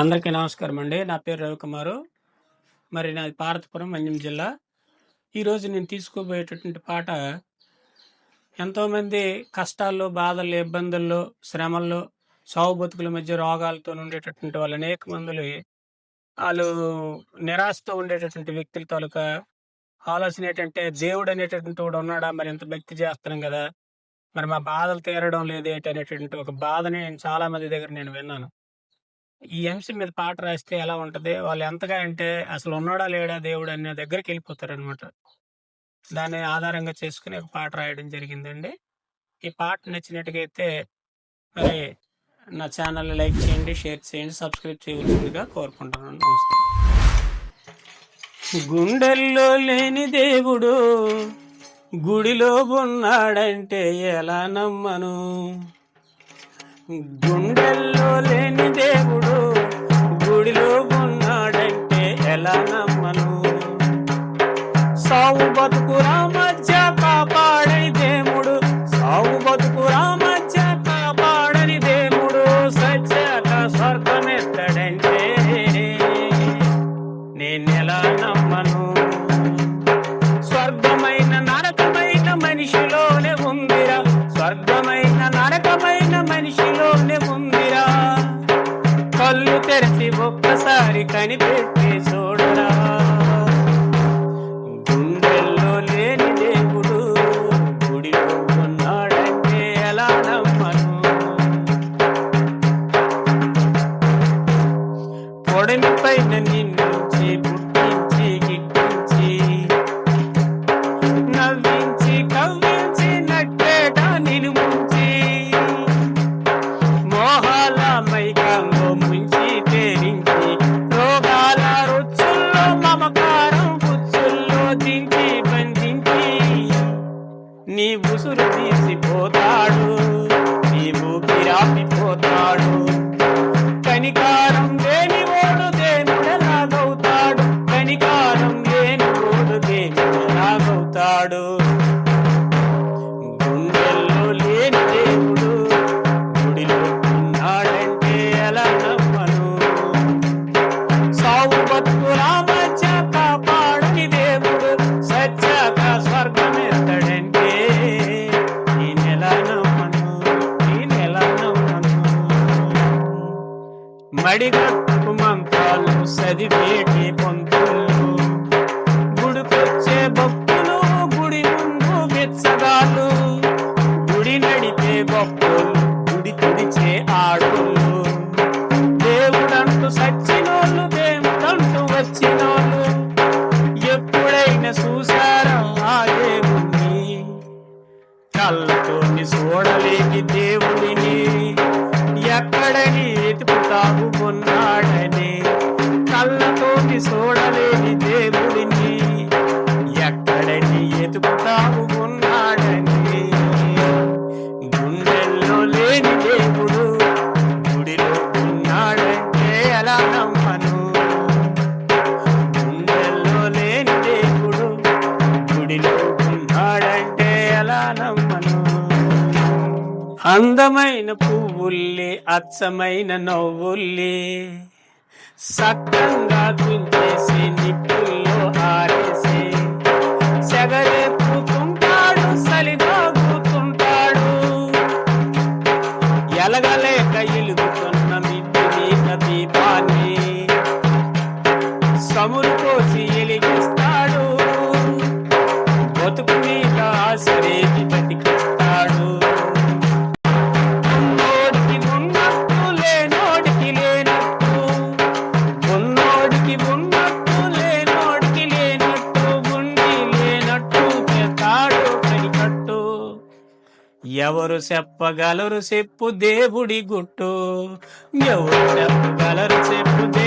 అందరికీ నమస్కారం అండి. నా పేరు రవికుమారు. మరి నాది పార్వతీపురం మన్యం జిల్లా. ఈరోజు నేను తీసుకోబోయేటటువంటి పాట ఎంతోమంది కష్టాల్లో బాధల్లో ఇబ్బందుల్లో శ్రమల్లో సాగు బతుకుల మధ్య రోగాలతో ఉండేటటువంటి వాళ్ళు అనేక మందులు వాళ్ళు నిరాశతో ఉండేటటువంటి వ్యక్తుల తాలూకా ఆలోచన ఏంటంటే దేవుడు అనేటటువంటి వాడు ఉన్నాడా? మరి ఎంత భక్తి చేస్తున్నాం కదా. మరి మా బాధలు తీరడం లేదు ఏంటనేటటువంటి ఒక బాధని నేను చాలా మంది దగ్గర నేను విన్నాను. ఈ అంశం మీద పాట రాస్తే ఎలా ఉంటది? వాళ్ళు ఎంతగా అంటే అసలు ఉన్నాడా లేడా దేవుడు అనే దగ్గరికి వెళ్ళిపోతారు అనమాట దాన్ని ఆధారంగా చేసుకుని ఒక పాట రాయడం జరిగిందండి. ఈ పాట నచ్చినట్టుగా అయితే మరి నా ఛానల్ లైక్ చేయండి షేర్ చేయండి సబ్స్క్రైబ్ చేయవలసిందిగా కోరుకుంటున్నాను. నమస్తే గుండెల్లో లేని దేవుడు గుడిలో ఉన్నాడంటే ఎలా నమ్మను? గుండెల్లో లేని దేవుడు గుడిలో ఉన్నాడంటే ఎలా నమ్మ పోతాడు నీ ఊపిరాపిపోతాడు కనికా మడిగట్టు మంత్రాలు చదివేటి పొంతులు. గుడికొచ్చే భక్తులు గుడి ముందు వెచ్చగాలు గుడి నడిపే భక్తులు గుడి తుడిచే ఆడులు. దేవుడంటూ సచ్చినోళ్ళు దేవుడంటూ వచ్చినోళ్ళు. ఎప్పుడైనా చూశారా ఆ దేవుణ్ణి? కళ్ళతోని చూడలేని దేవుడిని ఎక్కడని వెతుకుతావు ఉన్నాడని కళ్ళతోని చూడలేని దేవుడిని ఎక్కడని ఎతుకుతావు కొన్నాడని. గుండెల్లో లేని దేవుడు గుడిలో ఉన్నాడంటే ఎలా నమ్మను? గుండెల్లో లేని దేవుడు గుడిలో ఉన్నాడంటే ఎలా నమ్మను? అందమైన పూ నవ్వుల్లి అచ్చమైన నవ్వుల్లి సక్కంగా తుంచేసి నిప్పుల్లి. ఎవరు చెప్పగలరు చెప్పు దేవుడి గుట్టు? ఎవరు చెప్పగలరు చెప్పు దేవుడి